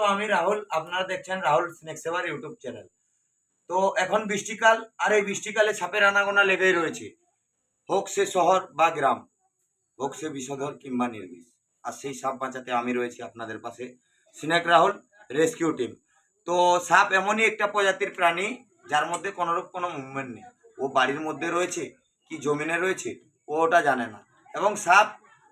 তো আমি রাহুল, আপনারা দেখছেন Rahul snake saver YouTube channel তো এখন বৃষ্টিকাল, আর এই বৃষ্টিকালে সাপের আনাগোনা লেগেই রয়েছে। হোক সে শহর বা গ্রাম, হোক সে বিষধর কিংবা নির্বিষ। আর সেই সাপ বাঁচাতে আমি রয়েছি আপনাদের পাশে। স্নেক রাহুল রেস্কিউ টিম তো সাপ এমনই একটা প্রজাতির প্রাণী, যার মধ্যে কোনোরূপ কোনো মুভমেন্ট নেই। ও বাড়ির মধ্যে রয়েছে, কি জমিনে রয়েছে, ও ওটা জানে না। এবং সাপ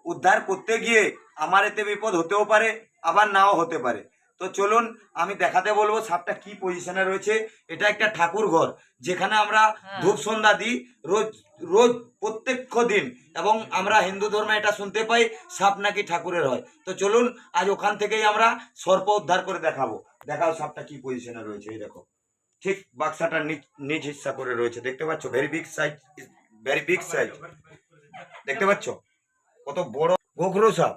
উদ্ধার করতে গিয়ে আমার এতে বিপদ হতেও পারে, আবার নাও হতে পারে। তো চলুন আমি দেখাতে বলব সাপটা কি পজিশনে রয়েছে। এটা একটা ঠাকুর ঘর যেখানে আমরা ধূপ সন্ধ্যা দিই রোজ রোজ প্রত্যেক দিন এবং আমরা হিন্দু ধর্মে এটা শুনতে পাই সাপ নাকি ঠাকুরের হয়। তো চলুন আজ ওখান থেকেই আমরা সর্প উদ্ধার করে দেখাবো। দেখাও সাপটা কি পজিশনে রয়েছে এই দেখো। ঠিক বাক্সাটা নিচ নিচ হিস্সা করে রয়েছে দেখতে পাচ্ছ? Very big size very big size দেখতে পাচ্ছ? কত বড় গোখরো সাপ।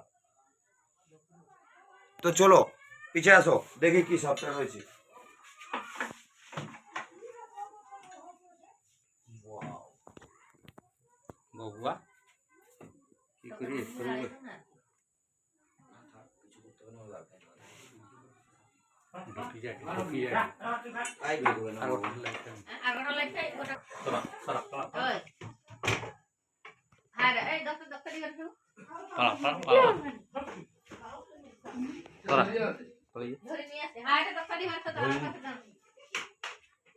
তো চলো পিছে আসো দেখি কি সাপটা রয়েছে। বগুয়া কি করি করব ঢুকি যায় ঢুকি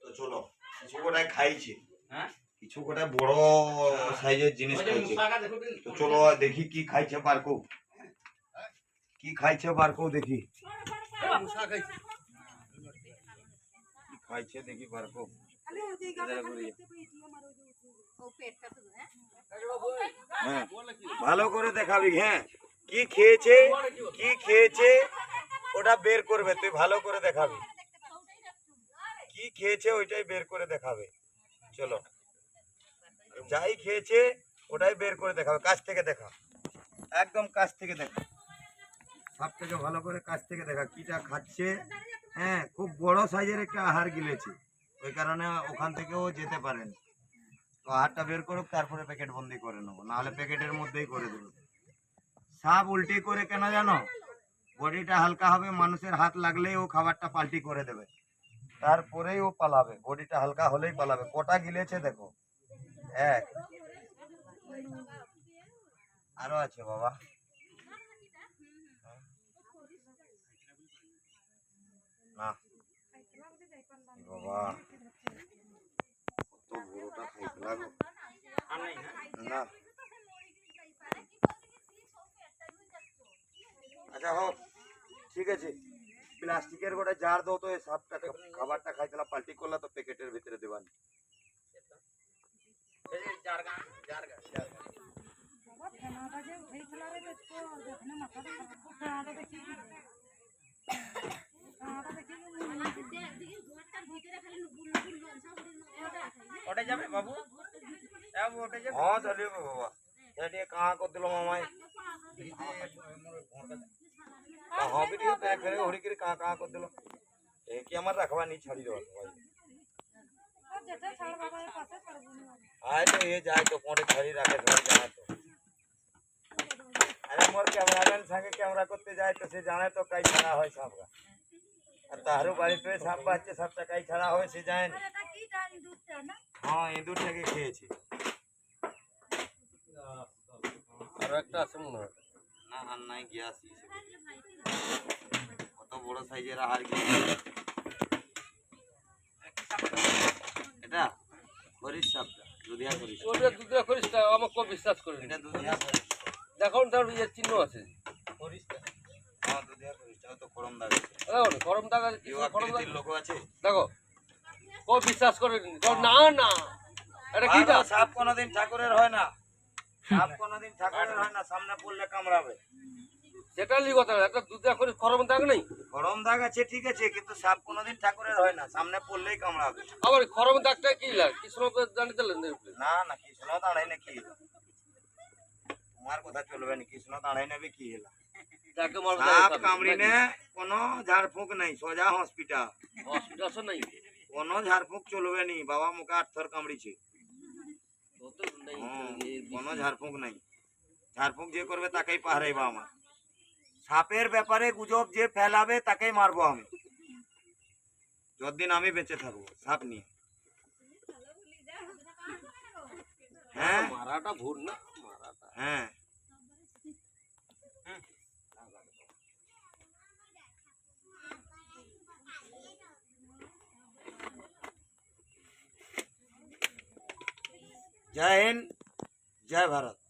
তো চলো কিছু খাইছে? হ্যাঁ? কিছু বড় সাইজের জিনিস খাইছে। তো চলো দেখি কি খাইছে বারকো কি খাইছে বারকো দেখি। খাইছে। দেখি বারকো ও পেটটা তো হ্যাঁ? হ্যাঁ। ভালো করে দেখাবি হ্যাঁ। কি খেয়েছে? কি খেয়েছে? ওটা বের করবে, তুই ভালো করে দেখাবি। কি খেয়েছে ওইটাই বের করে দেখাবে। চলো। যাই খেয়েছে, ওটাই বের করে দেখাবে। কাছ থেকে দেখা। একদম কাছ থেকে দেখা। সব থেকে ভালো করে কাছ থেকে দেখা। কিটা খাচ্ছে। হ্যাঁ খুব বড় সাইজের একটা আহার গিলেছে। ওই কারণে ওখান থেকেও যেতে পারেন। তো আহারটা বের করুক, তারপরে প্যাকেট বন্দি করে নেব। নাহলে প্যাকেটের মধ্যেই করে দেবো। সাপ উল্টি করে কেন জানো? বডিটা হালকা হবে, মানুষের হাত লাগলেই ও খাবারটা পাল্টি করে দেবে। তারপরেই ও পালাবে, বডিটা হালকা হলেই পালাবে। কটা গিলেছে দেখো। এক, আরও আছে বাবা। না। বাবা। কত না। আচ্ছা হোক ঠিক আছে। প্লাস্টিকের গোটা জার দাও তো এই সাপটা খাবারটা খাইতলা পাল্টি করলা তো প্যাকেটের ভিতরে দেবান ওটা যাবে বাবু? বাবু ওটা যাবে। হ্যাঁ চলিব বাবা। এটা हाँ वीडियो पैक करे होरी के कहां कहां को दिलो ए के हमर रखवा नहीं छाड़ी दो भाई जटा छाड़ बाबा के पास पड़ गुनी हां तो ये जाए तो कोने छाड़ी रखे घर जाए तो अरे मोर कैमरामैन संगे कैमरा करते जाए तो से जाने तो कई छड़ा होय साहब का আর তাহারও বাড়িতে সাপ বাচ্চা সাপ টাকাই ছাড়া হয় সে যায় না হ্যাঁ ইঁদুরটাকে খেয়েছি আর একটা আছে মনে হয় না আর নাই গ্যাস কত বড় সাইজের আহার এটা? সাপটা দুধিয়া ওটা করিস না আমার কেউ বিশ্বাস এটা দুধিয়া হরিশ দেখো তার ইয়ে চিহ্ন আছে। হ্যাঁ দুধিয়া দাগ আছে। দেখো না, বিশ্বাস করেনি না। না এটা কি সাপ কোনোদিন ঠাকুরের হয় না। সাপ কোনোদিন ঠাকুরের হয় না সামনে পড়লে কামড়াবে। সেটা লি কথা একটা দুধে করে গরম দাগ নেই। গরম দাগ আছে ঠিক আছে কিন্তু সাপ কোনোদিন ঠাকুরের হয় না সামনে পড়লেই কামড়াবে। আবার গরম দাগটা কি লাগে? কৃষ্ণ জানিতে না না কৃষ্ণ দাঁড়াই না কি তোমার কথা চলবে না কৃষ্ণ দাঁড়াই নেবে কি সাপ কামড়িনে কোনো ঝাড়ফুঁক নেই সোজা হসপিটাল। হসপিটাল কোনো ঝাড়ফুঁক চলবে নি বাবা মুখে আট থর কামড়িছে। কোনো ঝাড়ফুঁক নাই ঝাড়ফুঁক যে করবে তাকেই পাহারাইবা আমার সাপের ব্যাপারে গুজব যে ফেলাবে তাকেই মারবো আমি যতদিন আমি বেঁচে থাকব সাপ নিয়ে হ্যাঁ মারাটা ভুল না মারাটা হ্যাঁ जय हिंद जय भारत।